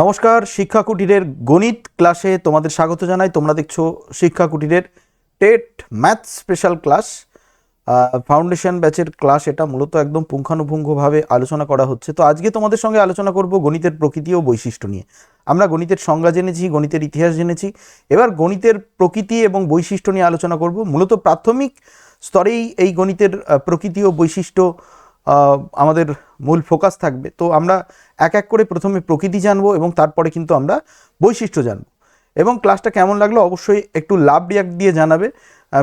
নমস্কার, শিক্ষা কুটিরের গণিত ক্লাসে তোমাদের স্বাগত জানাই। তোমরা দেখছ শিক্ষা কুটিরের TET math special class. Foundation ব্যাচের ক্লাস, এটা মূলত একদম পুঙ্খানুপুঙ্খভাবে আলোচনা করা হচ্ছে। তো আজকে তোমাদের সঙ্গে আলোচনা করব গণিতের প্রকৃতি ও বৈশিষ্ট্য নিয়ে। আমরা গণিতের সংজ্ঞা জেনেছি, গণিতের ইতিহাস জেনেছি। এবার গণিতের প্রকৃতি এবং বৈশিষ্ট্য নিয়ে আলোচনা করব। মূলত প্রাথমিক স্তরেই এই গণিতের প্রকৃতি ও বৈশিষ্ট্য আমাদের মূল ফোকাস থাকবে। তো আমরা এক এক করে প্রথমে প্রকৃতি জানব এবং তারপরে কিন্তু আমরা বৈশিষ্ট্য জানব। এবং ক্লাসটা কেমন লাগল অবশ্যই একটু লাভ রিয়াক্ট দিয়ে জানাবে।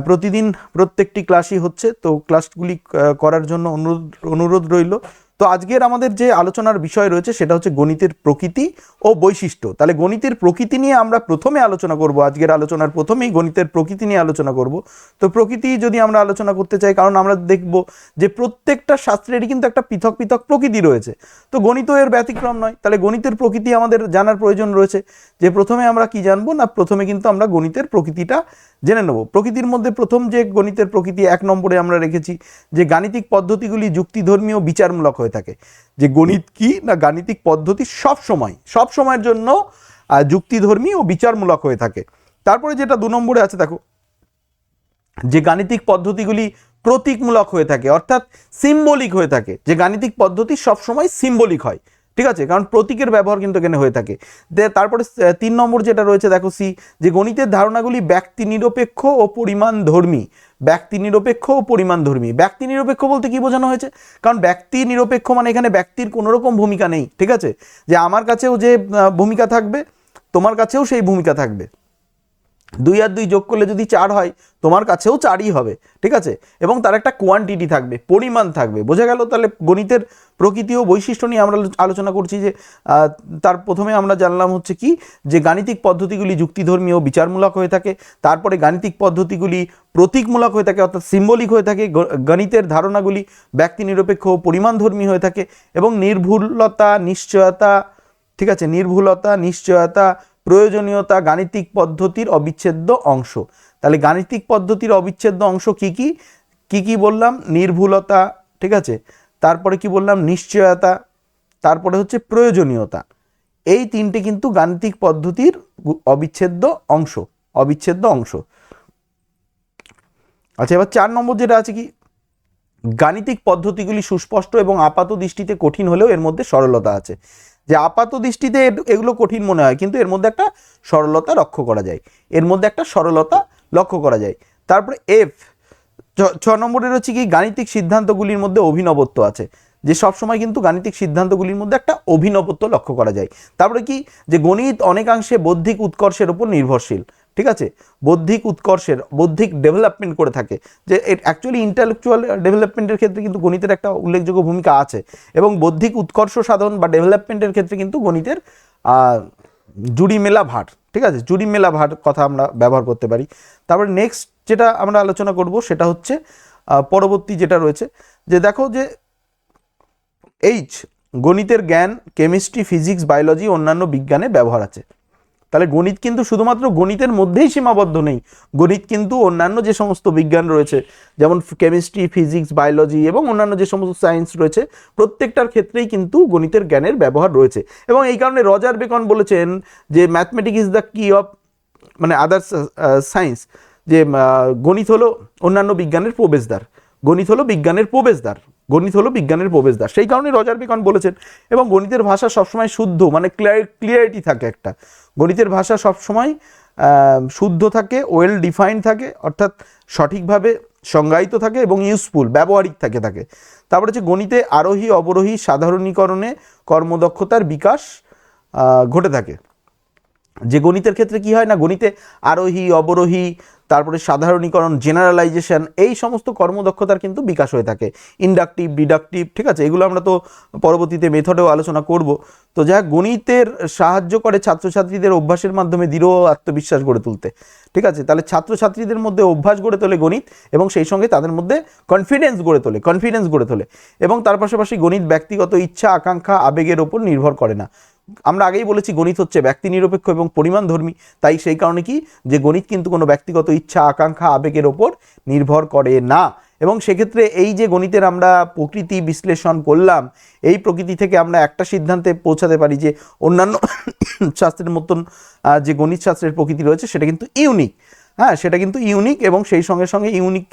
প্রতিদিন প্রত্যেকটি ক্লাসই হচ্ছে, তো ক্লাসগুলি করার জন্য অনুরোধ অনুরোধ রইল। তো আজকের আমাদের যে আলোচনার বিষয় রয়েছে সেটা হচ্ছে গণিতের প্রকৃতি ও বৈশিষ্ট্য। তাহলে গণিতের প্রকৃতি নিয়ে আমরা প্রথমে আলোচনা করব, আজকের আলোচনার প্রথমেই গণিতের প্রকৃতি নিয়ে আলোচনা করব। তো প্রকৃতি যদি আমরা আলোচনা করতে চাই, কারণ আমরা দেখব যে প্রত্যেকটা শাস্ত্রেরই কিন্তু একটা পৃথক পৃথক প্রকৃতি রয়েছে। তো গণিত এর ব্যতিক্রম নয়। তাহলে গণিতের প্রকৃতি আমাদের জানার প্রয়োজন রয়েছে। যে প্রথমে আমরা কি জানব না প্রথমে কিন্তু আমরা গণিতের প্রকৃতিটা জেনে নেব। প্রকৃতির মধ্যে প্রথম যে গণিতের প্রকৃতি এক নম্বরে আমরা রেখেছি যে গাণিতিক পদ্ধতিগুলি যুক্তিধর্মী ও বিচারমূলক হয়ে থাকে। যে গণিত কি না গাণিতিক পদ্ধতি সব সময়, সব সময়ের জন্য যুক্তিধর্মী ও বিচারমূলক হয়ে থাকে। তারপরে যেটা দু নম্বরে আছে, দেখো, যে গাণিতিক পদ্ধতিগুলি প্রতীকমূলক হয়ে থাকে, অর্থাৎ সিম্বলিক হয়ে থাকে। যে গাণিতিক পদ্ধতি সবসময় সিম্বলিক হয়, ঠিক আছে? কারণ প্রতীকের ব্যবহার কিন্তু এখানে হয়ে থাকে। তারপরে তিন নম্বর যেটা রয়েছে, দেখো, সি, যে গণিতের ধারণাগুলি ব্যক্তি নিরপেক্ষ ও পরিমাণ ধর্মী ব্যক্তি নিরপেক্ষ ও পরিমাণ ধর্মী। ব্যক্তি নিরপেক্ষ বলতে কি বোঝানো হয়েছে? কারণ ব্যক্তি নিরপেক্ষ মানে এখানে ব্যক্তির কোনো রকম ভূমিকা নেই, ঠিক আছে? যে আমার কাছেও যে ভূমিকা থাকবে, তোমার কাছেও সেই ভূমিকা থাকবে। দুই আর দুই যোগ করলে যদি চার হয়, তোমার কাছেও চারই হবে, ঠিক আছে? এবং তার একটা কোয়ান্টিটি থাকবে, পরিমাণ থাকবে। বোঝা গেল তাহলে গণিতের প্রকৃতি ও বৈশিষ্ট্য নিয়ে আমরা আলোচনা করছি যে তার প্রথমে আমরা জানলাম হচ্ছে কি, যে গাণিতিক পদ্ধতিগুলি যুক্তিধর্মী ও বিচারমূলক হয়ে থাকে, তারপরে গাণিতিক পদ্ধতিগুলি প্রতীকমূলক হয়ে থাকে, অর্থাৎ সিম্বলিক হয়ে থাকে গণিতের ধারণাগুলি ব্যক্তি নিরপেক্ষ ও পরিমাণধর্মী হয়ে থাকে, এবং নির্ভুলতা, নিশ্চয়তা, ঠিক আছে? নির্ভুলতা, নিশ্চয়তা প্রয়োজনীয়তা গাণিতিক পদ্ধতির অবিচ্ছেদ্য অংশ। তাহলে গাণিতিক পদ্ধতির অবিচ্ছেদ্য অংশ কি কি? কি কি বললাম? নির্ভুলতা, ঠিক আছে? তারপরে কি বললাম? নিশ্চয়তা, তারপরে হচ্ছে প্রয়োজনীয়তা। এই তিনটে কিন্তু গাণিতিক পদ্ধতির অবিচ্ছেদ্য অংশ অবিচ্ছেদ্য অংশ। আচ্ছা এবার চার নম্বর যেটা আছে কি? গাণিতিক পদ্ধতিগুলি সুস্পষ্ট এবং আপাত দৃষ্টিতে কঠিন হলেও এর মধ্যে সরলতা আছে। যে আপাত দৃষ্টিতে এগুলো কঠিন মনে হয়, কিন্তু এর মধ্যে একটা সরলতা লক্ষ্য করা যায়। এর মধ্যে একটা সরলতা লক্ষ্য করা যায়। তারপরে এফ ছ নম্বরে রয়েছে কি, গাণিতিক সিদ্ধান্তগুলির মধ্যে অভিনবত্ব আছে। যে সবসময় কিন্তু গাণিতিক সিদ্ধান্তগুলির মধ্যে একটা অভিনবত্ব লক্ষ্য করা যায়। তারপরে কি, যে গণিত অনেকাংশে বৌদ্ধিক উৎকর্ষের উপর নির্ভরশীল। ঠিক আছে? বৌদ্ধিক উৎকর্ষের, বৌদ্ধিক ডেভেলপমেন্ট করে থাকে। যে অ্যাকচুয়ালি ইন্টালেকচুয়াল ডেভেলপমেন্টের ক্ষেত্রে কিন্তু গণিতের একটা উল্লেখযোগ্য ভূমিকা আছে এবং বৌদ্ধিক উৎকর্ষ সাধন বা ডেভেলপমেন্টের ক্ষেত্রে কিন্তু গণিতের জুড়ি মেলা ভার, ঠিক আছে? জুড়ি মেলা ভার কথা আমরা ব্যবহার করতে পারি। তারপরে নেক্সট যেটা আমরা আলোচনা করব সেটা হচ্ছে পরবর্তী যেটা রয়েছে, যে দেখো যে এইচ গণিতের জ্ঞান কেমিস্ট্রি ফিজিক্স বায়োলজি অন্যান্য বিজ্ঞানে ব্যবহার আছে। তাহলে গণিত কিন্তু শুধুমাত্র গণিতের মধ্যেই সীমাবদ্ধ নেই। গণিত কিন্তু অন্যান্য যে সমস্ত বিজ্ঞান রয়েছে, যেমন কেমিস্ট্রি ফিজিক্স বায়োলজি এবং অন্যান্য যে সমস্ত সায়েন্স রয়েছে, প্রত্যেকটার ক্ষেত্রেই কিন্তু গণিতের জ্ঞানের ব্যবহার রয়েছে। এবং এই কারণে রজার বেকন বলেছেন যে mathematic is the key of মানে আদার্স সায়েন্স যে গণিত হলো অন্যান্য বিজ্ঞানের প্রবেশদ্বার। গণিত হলো বিজ্ঞানের প্রবেশদ্বার। গণিত হলো বিজ্ঞানের প্রবেশদ্বার। সেই কারণে রজার বেকন বলেছেন, এবং গণিতের ভাষা সবসময় শুদ্ধ মানে ক্লিয়ার ক্লিয়ারিটি থাকে একটা। গণিতের ভাষা সবসময় শুদ্ধ থাকে ওয়েল ডিফাইন্ড থাকে, অর্থাৎ সঠিকভাবে সংজ্ঞায়িত থাকে এবং ইউজফুল ব্যবহারিক থাকে থাকে তারপরে হচ্ছে গণিতে আরোহী অবরোহী সাধারণীকরণে কর্মদক্ষতার বিকাশ ঘটে থাকে। যে গণিতের ক্ষেত্রে কি হয় না, গণিতে আরোহী, অবরোহী, তারপরে সাধারণীকরণ জেনারেলাইজেশন এই সমস্ত কর্মদক্ষতার কিন্তু বিকাশ হয়ে থাকে। ইন্ডাকটিভ ডিডাকটিভ ঠিক আছে? এগুলো আমরা তো পরবর্তীতে মেথডেও আলোচনা করব। তো যা গণিতের সাহায্য করে ছাত্রছাত্রীদের অভ্যাসের মাধ্যমে দৃঢ় আত্মবিশ্বাস গড়ে তুলতে। ঠিক আছে? তাহলে ছাত্রছাত্রীদের মধ্যে অভ্যাস গড়ে তোলে গণিত এবং সেই সঙ্গে তাদের মধ্যে কনফিডেন্স গড়ে তোলে কনফিডেন্স গড়ে তোলে। এবং তার পাশাপাশি গণিত ব্যক্তিগত ইচ্ছা, আকাঙ্ক্ষা, আবেগের ওপর নির্ভর করে না। আমরা আগেই বলেছি গণিত হচ্ছে ব্যক্তি নিরপেক্ষ এবং পরিমাণধর্মী তাই সেই কারণে কি? যে গণিত কিন্তু কোনো ব্যক্তিগত ইচ্ছা, আকাঙ্ক্ষা, আবেগের ওপর নির্ভর করে না। এবং সেক্ষেত্রে এই যে গণিতের আমরা প্রকৃতি বিশ্লেষণ করলাম, এই প্রকৃতি থেকে আমরা একটা সিদ্ধান্তে পৌঁছাতে পারি যে অন্যান্য শাস্ত্রের মতন যে গণিত শাস্ত্রের প্রকৃতি রয়েছে, সেটা কিন্তু ইউনিক। হ্যাঁ সেটা কিন্তু ইউনিক এবং সেই সঙ্গে সঙ্গে ইউনিক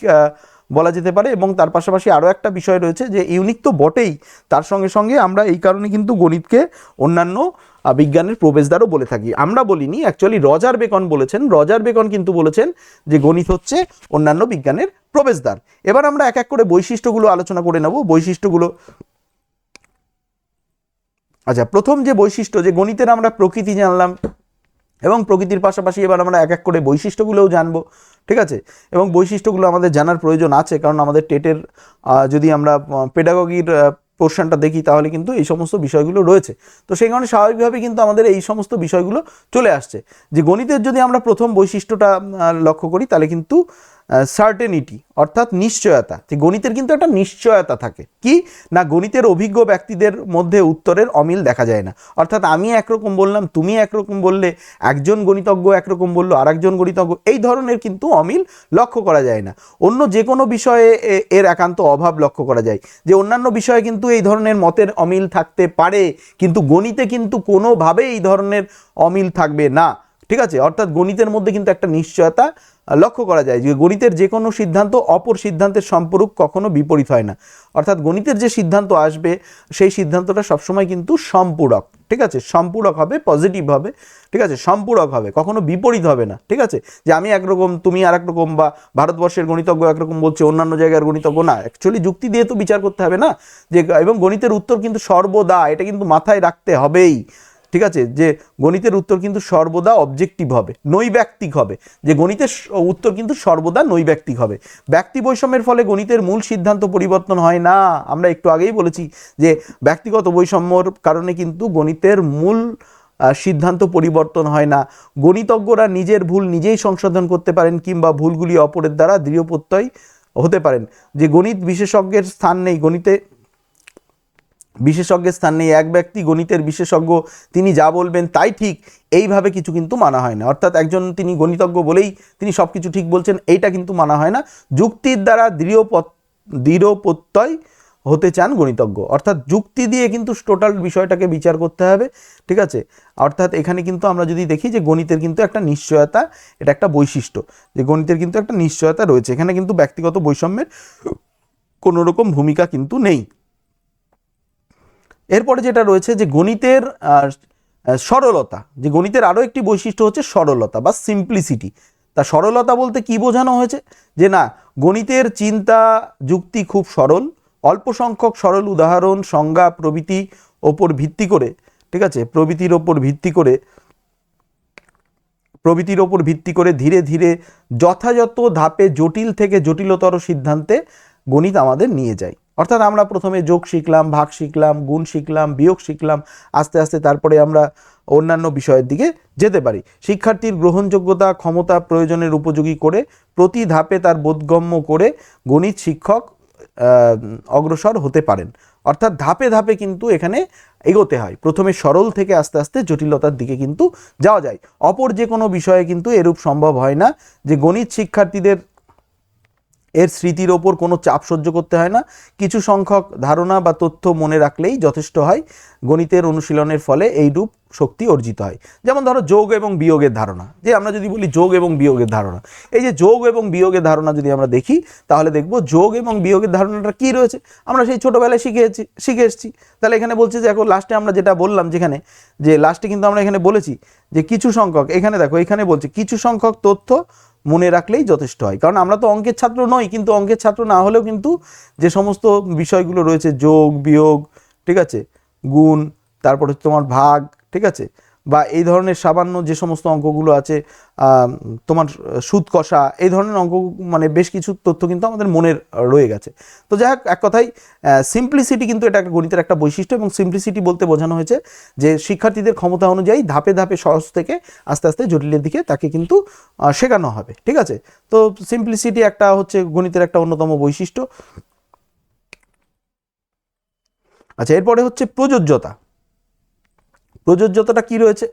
বলা যেতে পারে এবং তার পাশাপাশি আরও একটা বিষয় রয়েছে যে ইউনিক তো বটেই, তার সঙ্গে সঙ্গে আমরা এই কারণে কিন্তু গণিতকে অন্যান্য বিজ্ঞানের প্রবেশদ্বারও বলে থাকি। আমরা বলিনি অ্যাকচুয়ালি রজার বেকন বলেছেন, রজার বেকন কিন্তু বলেছেন যে গণিত হচ্ছে অন্যান্য বিজ্ঞানের প্রবেশদ্বার। এবার আমরা এক এক করে বৈশিষ্ট্যগুলো আলোচনা করে নেব। বৈশিষ্ট্যগুলো আচ্ছা প্রথম যে বৈশিষ্ট্য যে গণিতের আমরা প্রকৃতি জানলাম এবং প্রকৃতির পাশাপাশি এবার আমরা এক এক করে বৈশিষ্ট্যগুলোও জানব, ঠিক আছে? এবং বৈশিষ্ট্যগুলো আমাদের জানার প্রয়োজন আছে, কারণ আমাদের টেটের যদি আমরা পেডাগগির পোর্শনটা দেখি, তাহলে কিন্তু এই সমস্ত বিষয়গুলো রয়েছে। তো সেই কারণে স্বাভাবিকভাবে কিন্তু আমাদের এই সমস্ত বিষয়গুলো চলে আসছে। যে গণিতের যদি আমরা প্রথম বৈশিষ্ট্যটা লক্ষ্য করি, তাহলে কিন্তু সার্টেনিটি অর্থাৎ নিশ্চয়তা, যে গণিতের কিন্তু একটা নিশ্চয়তা থাকে। কি? না, গণিতের অভিজ্ঞ ব্যক্তিদের মধ্যে উত্তরের অমিল দেখা যায় না। অর্থাৎ আমি একরকম বললাম, তুমি একরকম বললে, একজন গণিতজ্ঞ একরকম বলল, আরেকজন গণিতজ্ঞ, এই ধরনের কিন্তু অমিল লক্ষ্য করা যায় না। অন্য যে কোনো বিষয়ে এর একান্ত অভাব লক্ষ্য করা যায়। যে অন্যান্য বিষয়ে কিন্তু এই ধরনের মতের অমিল থাকতে পারে, কিন্তু গণিতে কিন্তু কোনোভাবে এই ধরনের অমিল থাকবে না। ঠিক আছে? অর্থাৎ গণিতের মধ্যে কিন্তু একটা নিশ্চয়তা লক্ষ্য করা যায় যে গণিতের যে কোনো সিদ্ধান্ত অপর সিদ্ধান্তের সম্পর্ক কখনো বিপরীত হয় না। অর্থাৎ গণিতের যে সিদ্ধান্ত আসবে, সেই সিদ্ধান্তটা সবসময় কিন্তু সম্পূরক, ঠিক আছে? সম্পূরক হবে পজিটিভ হবে, ঠিক আছে? সম্পূরক হবে, কখনো বিপরীত হবে না, ঠিক আছে? যে আমি একরকম, তুমি আর একরকম বা ভারতবর্ষের গণিতজ্ঞ একরকম বলছে, অন্যান্য জায়গার গণিতজ্ঞ, না অ্যাকচুয়ালি যুক্তি দিয়ে তো বিচার করতে হবে না। যে, এবং গণিতের উত্তর কিন্তু সর্বদা, এটা কিন্তু মাথায় রাখতে হবেই। ঠিক আছে? যে গণিতের উত্তর কিন্তু সর্বদা অবজেক্টিভ হবে, নৈব্যক্তিক হবে। যে গণিতের উত্তর কিন্তু সর্বদা নৈব্যক্তিক হবে। ব্যক্তি বৈষম্যের ফলে গণিতের মূল সিদ্ধান্ত পরিবর্তন হয় না। আমরা একটু আগেই বলেছি যে ব্যক্তিগত বৈষম্যর কারণে কিন্তু গণিতের মূল সিদ্ধান্ত পরিবর্তন হয় না। গণিতজ্ঞরা নিজের ভুল নিজেই সংশোধন করতে পারেন কিংবা ভুলগুলি অপরের দ্বারা দৃঢ় প্রত্যয় হতে পারেন। যে গণিত বিশেষজ্ঞের স্থান নেই, গণিতে বিশেষজ্ঞের স্থান নেই। এক ব্যক্তি গণিতের বিশেষজ্ঞ, তিনি যা বলবেন তাই ঠিক, এইভাবে কিছু কিন্তু মানা হয় না। অর্থাৎ একজন তিনি গণিতজ্ঞ বলেই তিনি সব কিছু ঠিক বলছেন, এইটা কিন্তু মানা হয় না। যুক্তির দ্বারা দৃঢ় দৃঢ় প্রত্যয় হতে চান গণিতজ্ঞ। অর্থাৎ যুক্তি দিয়ে কিন্তু টোটাল বিষয়টাকে বিচার করতে হবে, ঠিক আছে? অর্থাৎ এখানে কিন্তু আমরা যদি দেখি যে গণিতের কিন্তু একটা নিশ্চয়তা, এটা একটা বৈশিষ্ট্য। যে গণিতের কিন্তু একটা নিশ্চয়তা রয়েছে। এখানে কিন্তু ব্যক্তিগত বৈষম্যের কোনো রকম ভূমিকা কিন্তু নেই। এরপরে যেটা রয়েছে যে গণিতের সরলতা, যে গণিতের আরও একটি বৈশিষ্ট্য হচ্ছে সরলতা বা সিম্পলিসিটি তা সরলতা বলতে কি বোঝানো হয়েছে? যে না, গণিতের চিন্তা যুক্তি খুব সরল, অল্প সংখ্যক সরল উদাহরণ, সংজ্ঞা, প্রভৃতি ওপর ভিত্তি করে, ঠিক আছে? প্রভৃতির ওপর ভিত্তি করে, প্রভৃতির ওপর ভিত্তি করে ধীরে ধীরে যথাযথ ধাপে জটিল থেকে জটিলতর সিদ্ধান্তে গণিত আমাদের নিয়ে যায়। অর্থাৎ আমরা প্রথমে যোগ শিখলাম, ভাগ শিখলাম, গুণ শিখলাম, বিয়োগ শিখলাম, আস্তে আস্তে তারপরে আমরা অন্যান্য বিষয়ের দিকে যেতে পারি। শিক্ষার্থীর গ্রহণযোগ্যতা, ক্ষমতা, প্রয়োজনের উপযোগী করে প্রতি ধাপে তার বোধগম্য করে গণিত শিক্ষক অগ্রসর হতে পারেন। অর্থাৎ ধাপে ধাপে কিন্তু এখানে এগোতে হয়। প্রথমে সরল থেকে আস্তে আস্তে জটিলতার দিকে কিন্তু যাওয়া যায়। অপর যে কোনো বিষয়ে কিন্তু এরূপ সম্ভব হয় না যে গণিত শিক্ষার্থীদের এর স্মৃতির ওপর কোনো চাপ সহ্য করতে হয় না। কিছু সংখ্যক ধারণা বা তথ্য মনে রাখলেই যথেষ্ট হয়। গণিতের অনুশীলনের ফলে এই রূপ শক্তি অর্জিত হয়। যেমন ধরো যোগ এবং বিয়োগের ধারণা। যে আমরা যদি বলি যোগ এবং বিয়োগের ধারণা, এই যে যোগ এবং বিয়োগের ধারণা যদি আমরা দেখি, তাহলে দেখব যোগ এবং বিয়োগের ধারণাটা কি রয়েছে? আমরা সেই ছোটোবেলায় শিখেছি, শিখে এসেছি। তাহলে এখানে বলছে যে এখন লাস্টে আমরা যেটা বললাম যেখানে, যে লাস্টে কিন্তু আমরা এখানে বলেছি যে কিছু সংখ্যক, এখানে দেখো, এখানে বলছে কিছু সংখ্যক তথ্য মনে রাখলেই যথেষ্ট হয়। কারণ আমরা তো অঙ্কের ছাত্র নই, কিন্তু অঙ্কের ছাত্র না হলেও কিন্তু যে সমস্ত বিষয়গুলো রয়েছে, যোগ, বিয়োগ, ঠিক আছে, গুণ, তারপরে তোমার ভাগ, ঠিক আছে বা এই ধরনের সামান্য যে সমস্ত অঙ্কগুলো আছে তোমার সুদ কষা, এই ধরনের অঙ্ক মানে বেশ কিছু তথ্য কিন্তু আমাদের মনের রয়ে গেছে। তো যাই হোক, এক কথাই সিম্পলিসিটি কিন্তু এটা একটা গণিতের একটা বৈশিষ্ট্য এবং সিম্পলিসিটি বলতে বোঝানো হয়েছে যে শিক্ষার্থীদের ক্ষমতা অনুযায়ী ধাপে ধাপে সহজ থেকে আস্তে আস্তে জটিলের দিকে তাকে কিন্তু শেখানো হবে, ঠিক আছে? তো সিম্পলিসিটি একটা হচ্ছে গণিতের একটা অন্যতম বৈশিষ্ট্য। আচ্ছা এরপরে হচ্ছে প্রযোজ্যতা। প্রযোজ্যতাটা কি রয়েছে?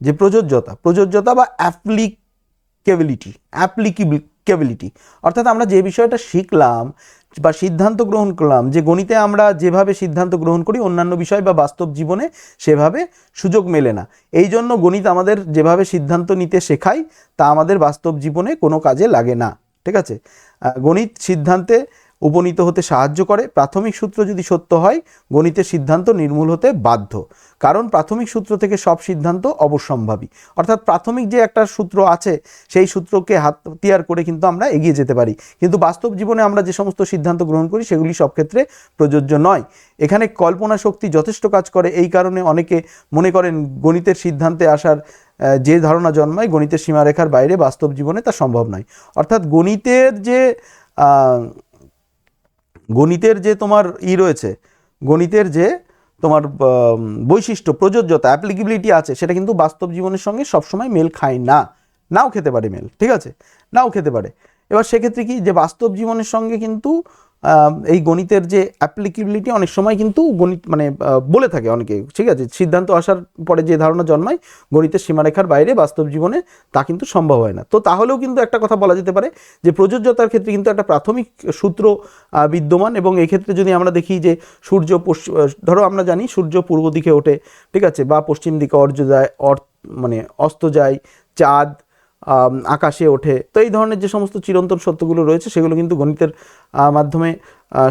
যে প্রযোজ্যতা প্রযোজ্যতা বা অ্যাপ্লিকেবিলিটি অ্যাপ্লিকেবল অ্যাপ্লিকেবিলিটি অর্থাৎ আমরা যে বিষয়টা শিখলাম বা সিদ্ধান্ত গ্রহণ করলাম, যে গণিতে আমরা যেভাবে সিদ্ধান্ত গ্রহণ করি, অন্যান্য বিষয় বা বাস্তব জীবনে সেভাবে সুযোগ মেলে না। এই জন্য গণিত আমাদের যেভাবে সিদ্ধান্ত নিতে শেখায়, তা আমাদের বাস্তব জীবনে কোনো কাজে লাগে না। ঠিক আছে? গণিত সিদ্ধান্তে উপনীত হতে সাহায্য করে। প্রাথমিক সূত্র যদি সত্য হয়, গণিতের সিদ্ধান্ত নির্মূল হতে বাধ্য। কারণ প্রাথমিক সূত্র থেকে সব সিদ্ধান্ত অবশ্যম্ভাবী অর্থাৎ প্রাথমিক যে একটা সূত্র আছে, সেই সূত্রকে হাতিয়ার করে কিন্তু আমরা এগিয়ে যেতে পারি। কিন্তু বাস্তব জীবনে আমরা যে সমস্ত সিদ্ধান্ত গ্রহণ করি, সেগুলি সব ক্ষেত্রে প্রযোজ্য নয়। এখানে কল্পনা শক্তি যথেষ্ট কাজ করে। এই কারণে অনেকে মনে করেন গণিতের সিদ্ধান্তে আসার যে ধারণা জন্মায়, গণিতের সীমারেখার বাইরে বাস্তব জীবনে তা সম্ভব নয়। অর্থাৎ গণিতের যে গণিতের যে তোমার ই রয়েছে, গণিতের যে তোমার বৈশিষ্ট্য, প্রযোজ্যতা অ্যাপ্লিকেবিলিটি আছে, সেটা কিন্তু বাস্তব জীবনের সঙ্গে সবসময় মেল খায় না। নাও খেতে পারে মেল, ঠিক আছে? নাও খেতে পারে। এবার সেক্ষেত্রে কি? যে বাস্তব জীবনের সঙ্গে কিন্তু এই গণিতের যে অ্যাপ্লিকেবিলিটি অনেক সময় কিন্তু গণিত মানে বলে থাকে অনেকে। ঠিক আছে? সিদ্ধান্ত আসার পরে যে ধারণা জন্মায়, গণিতের সীমারেখার বাইরে বাস্তব জীবনে তা কিন্তু সম্ভব হয় না। তো তাহলেও কিন্তু একটা কথা বলা যেতে পারে যে, প্রযোজ্যতার ক্ষেত্রে কিন্তু একটা প্রাথমিক সূত্র বিদ্যমান এবং এই ক্ষেত্রে যদি আমরা দেখি যে, সূর্য পশ্চিম ধরো আমরা জানি সূর্য পূর্ব দিকে ওঠে, ঠিক আছে? বা পশ্চিম দিকে অর্য যায় অর মানে অস্ত যায়, চাঁদ আকাশে ওঠে। তো এই ধরনের যে সমস্ত চিরন্তন সত্যগুলো রয়েছে, সেগুলো কিন্তু গণিতের মাধ্যমে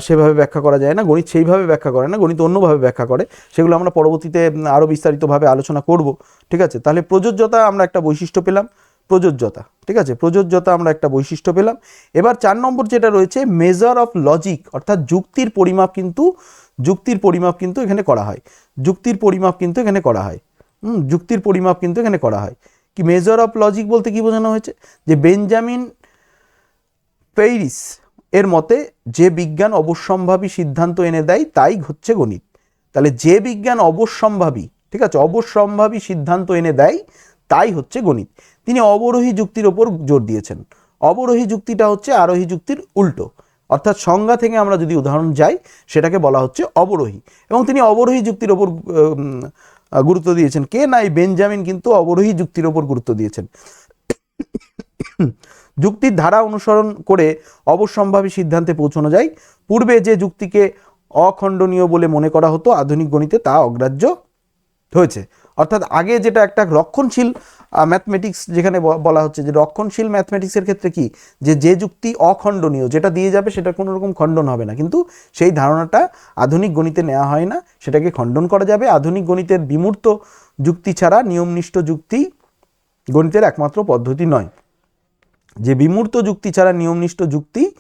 সেভাবে ব্যাখ্যা করা যায় না। গণিত সেইভাবে ব্যাখ্যা করে না, গণিত অন্যভাবে ব্যাখ্যা করে। সেগুলো আমরা পরবর্তীতে আরও বিস্তারিতভাবে আলোচনা করব, ঠিক আছে? তাহলে প্রযোজ্যতা আমরা একটা বৈশিষ্ট্য পেলাম, প্রযোজ্যতা, ঠিক আছে? প্রযোজ্যতা আমরা একটা বৈশিষ্ট্য পেলাম। এবার চার নম্বর যেটা রয়েছে মেজার অফ লজিক অর্থাৎ যুক্তির পরিমাপ কিন্তু, যুক্তির পরিমাপ কিন্তু এখানে করা হয়। যুক্তির পরিমাপ কিন্তু এখানে করা হয়। যুক্তির পরিমাপ কিন্তু এখানে করা হয়। কি মেজর অফ লজিক বলতে কি বোঝানো হয়েছে? যে বেঞ্জামিন পেইরিস এর মতে যে বিজ্ঞান অবশ্যম্ভাবী সিদ্ধান্ত এনে দেয়, তাই হচ্ছে গণিত। তাহলে যে বিজ্ঞান অবশ্যম্ভাবী, ঠিক আছে, অবশ্যম্ভাবী সিদ্ধান্ত এনে দেয়, তাই হচ্ছে গণিত। তিনি অবরোহী যুক্তির ওপর জোর দিয়েছেন। অবরোহী যুক্তিটা হচ্ছে আরোহী যুক্তির উল্টো। অর্থাৎ সংজ্ঞা থেকে আমরা যদি উদাহরণ যাই, সেটাকে বলা হচ্ছে অবরোহী। এবং তিনি অবরোহী যুক্তির ওপর গুরুত্ব দিয়েছেন। কে নাই বেঞ্জামিন কিন্তু অবরোহী যুক্তির ওপর গুরুত্ব দিয়েছেন। যুক্তির ধারা অনুসরণ করে অবশ্যম্ভাবী সিদ্ধান্তে পৌঁছানো যায়। পূর্বে যে যুক্তিকে অখণ্ডনীয় বলে মনে করা হতো, আধুনিক গণিতে তা অগ্রাহ্য হয়েছে। অর্থাৎ আগে যেটা একটা রক্ষণশীল ম্যাথমেটিক্স যেখানে বলা হচ্ছে যে রক্ষণশীল ম্যাথমেটিক্সের ক্ষেত্রে কি? যে যে যুক্তি অখণ্ডনীয়, যেটা দিয়ে যাবে সেটা কোনো রকম খণ্ডন হবে না। কিন্তু সেই ধারণাটা আধুনিক গণিতে নেওয়া হয় না। সেটাকে খণ্ডন করা যাবে। আধুনিক গণিতের বিমূর্ত যুক্তি ছাড়া নিয়মনিষ্ঠ যুক্তি গণিতের একমাত্র পদ্ধতি নয়। যে বিমূর্ত যুক্তি ছাড়া নিয়মনিষ্ঠ যুক্তি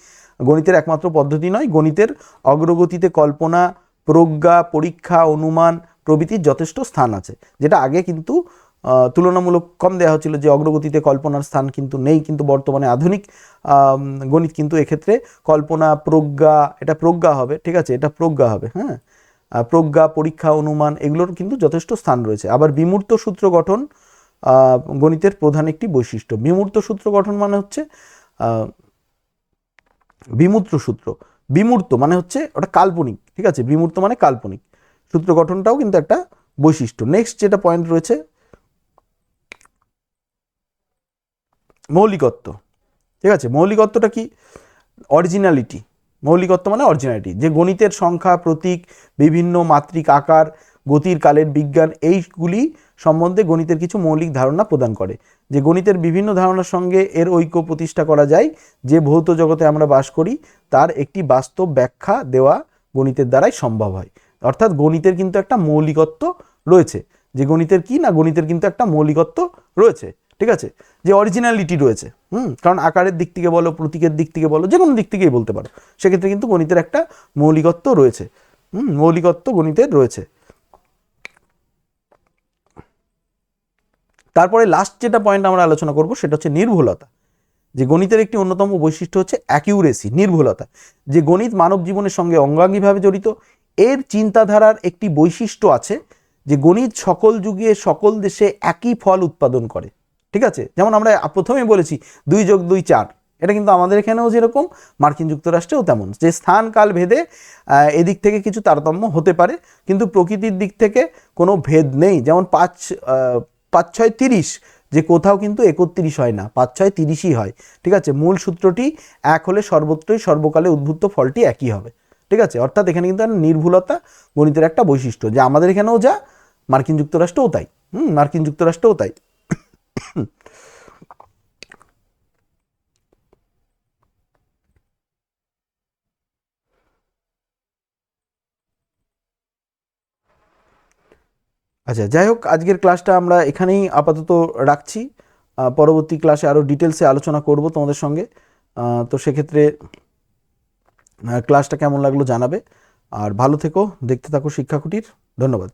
গণিতের একমাত্র পদ্ধতি নয়। গণিতের অগ্রগতিতে কল্পনা, প্রজ্ঞা, পরীক্ষা, অনুমান প্রভৃতির যথেষ্ট স্থান আছে, যেটা আগে কিন্তু তুলনামূলক কম দেওয়া হচ্ছিল যে অগ্রগতিতে কল্পনার স্থান কিন্তু নেই, কিন্তু বর্তমানে আধুনিক গণিত কিন্তু এক্ষেত্রে কল্পনা, প্রজ্ঞা, এটা প্রজ্ঞা হবে, ঠিক আছে, এটা প্রজ্ঞা হবে হ্যাঁ? প্রজ্ঞা, পরীক্ষা, অনুমান, এগুলোর কিন্তু যথেষ্ট স্থান রয়েছে। আবার বিমূর্ত সূত্র গঠন গণিতের প্রধান একটি বৈশিষ্ট্য। বিমূর্ত সূত্র গঠন মানে হচ্ছে বিমূর্ত সূত্র। বিমূর্ত মানে হচ্ছে ওটা কাল্পনিক, ঠিক আছে? বিমূর্ত মানে কাল্পনিক। সূত্র গঠনটাও কিন্তু একটা বৈশিষ্ট্য। নেক্সট যেটা পয়েন্ট রয়েছে, মৌলিকত্ব। ঠিক আছে? মৌলিকত্বটা কি? অরিজিনালিটি মৌলিকত্ব মানে অরিজিনালিটি যে গণিতের সংখ্যা, প্রতীক, বিভিন্ন মাত্রিক আকার, গতির কালের বিজ্ঞান, এইগুলি সম্বন্ধে গণিতের কিছু মৌলিক ধারণা প্রদান করে। যে গণিতের বিভিন্ন ধারণার সঙ্গে এর ঐক্য প্রতিষ্ঠা করা যায়, যে ভৌত জগতে আমরা বাস করি, তার একটি বাস্তব ব্যাখ্যা দেওয়া গণিতের দ্বারাই সম্ভব হয়। অর্থাৎ গণিতের কিন্তু একটা মৌলিকত্ব রয়েছে। যে গণিতের কি না গণিতের কিন্তু একটা মৌলিকত্ব রয়েছে, ঠিক আছে? যে অরিজিনালিটি রয়েছে, হুম? কারণ আকারের দিক থেকে বলো, প্রতীকের দিক থেকে বলো যে কোনো দিক থেকেই বলতে পারো। সেক্ষেত্রে কিন্তু গণিতের একটা মৌলিকত্ব রয়েছে, হুম? মৌলিকত্ব গণিতের রয়েছে। তারপরে লাস্ট যেটা পয়েন্ট আমরা আলোচনা করব, সেটা হচ্ছে নির্ভুলতা। যে গণিতের একটি অন্যতম বৈশিষ্ট্য হচ্ছে অ্যাকিউরেসি নির্ভুলতা। যে গণিত মানব জীবনের সঙ্গে অঙ্গাঙ্গিভাবে জড়িত এর চিন্তাধারার একটি বৈশিষ্ট্য আছে যে গণিত সকল যুগে সকল দেশে একই ফল উৎপাদন করে। ঠিক আছে? যেমন আমরা প্রথমেই বলেছি দুই যোগ দুই চার। এটা কিন্তু আমাদের এখানেও যেরকম, মার্কিন যুক্তরাষ্ট্রেও তেমন। যে স্থান, কাল, ভেদে এদিক থেকে কিছু তারতম্য হতে পারে, কিন্তু প্রকৃতির দিক থেকে কোনো ভেদ নেই। যেমন পাঁচ পাঁচ, ছয়, তিরিশ, যে কোথাও কিন্তু একত্রিশ হয় না, পাঁচ, ছয়, তিরিশই হয়। ঠিক আছে? মূল সূত্রটি এক হলে সর্বত্রই সর্বকালে উদ্ভূত ফলটি একই হবে। ঠিক আছে? অর্থাৎ এখানে কিন্তু নির্ভুলতা গণিতের একটা বৈশিষ্ট্য যে আমাদের এখানেও যা, মার্কিন যুক্তরাষ্ট্রও তাই। হুম, মার্কিন যুক্তরাষ্ট্রও তাই। আচ্ছা যাই হোক, আজকের ক্লাসটা আমরা এখানেই আপাতত রাখছি। পরবর্তী ক্লাসে আরও ডিটেলসে আলোচনা করব তোমাদের সঙ্গে। তো সেক্ষেত্রে ক্লাসটা কেমন লাগল জানাবে। আর ভালো থেকো দেখতে থাকো শিক্ষাকুটির। ধন্যবাদ।